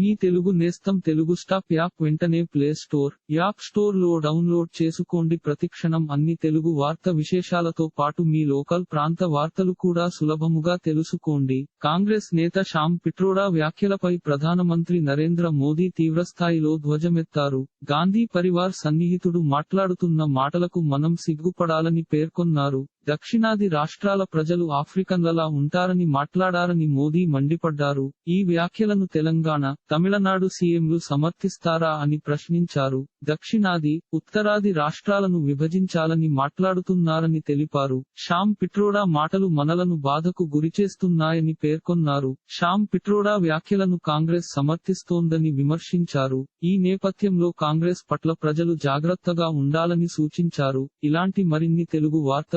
మీ తెలుగు నేస్తం Telugu stop app వెంటనే play store app స్టోర్లో డౌన్లోడ్ చేసుకోండి. ప్రతిక్షణం అన్ని తెలుగు వార్త విశేషాలతో పాటు మీ లోకల్ ప్రాంత వార్తలు కూడా సులభముగా తెలుసుకోండి. కాంగ్రెస్ నేత శ్యామ్ పిట్రోడా వ్యాఖ్యలపై ప్రధానమంత్రి నరేంద్ర మోదీ తీవ్రస్థాయిలో ధ్వజమెత్తారు. గాంధీ పరివార్ సన్నిహితుడు మాట్లాడుతున్న మాటలకు మనం సిగ్గుపడాలని పేర్కొన్నారు. దక్షిణాది రాష్ట్రాల ప్రజలు ఆఫ్రికన్లలా ఉంటారని మాట్లాడారని మోదీ మండిపడ్డారు. ఈ వ్యాఖ్యలను తెలంగాణ తమిళనాడు సీఎంలు సమర్థిస్తారా అని ప్రశ్నించారు. దక్షిణాది ఉత్తరాది రాష్ట్రాలను విభజించాలని మాట్లాడుతున్నారని తెలిపారు. శ్యామ్ పిట్రోడా మాటలు మనలను బాధకు గురిచేస్తున్నాయని పేర్కొన్నారు. శ్యామ్ పిట్రోడా వ్యాఖ్యలను కాంగ్రెస్ సమర్థిస్తోందని విమర్శించారు. ఈ నేపథ్యంలో కాంగ్రెస్ పట్ల ప్రజలు జాగ్రత్తగా ఉండాలని సూచించారు. ఇలాంటి మరిన్ని తెలుగు వార్త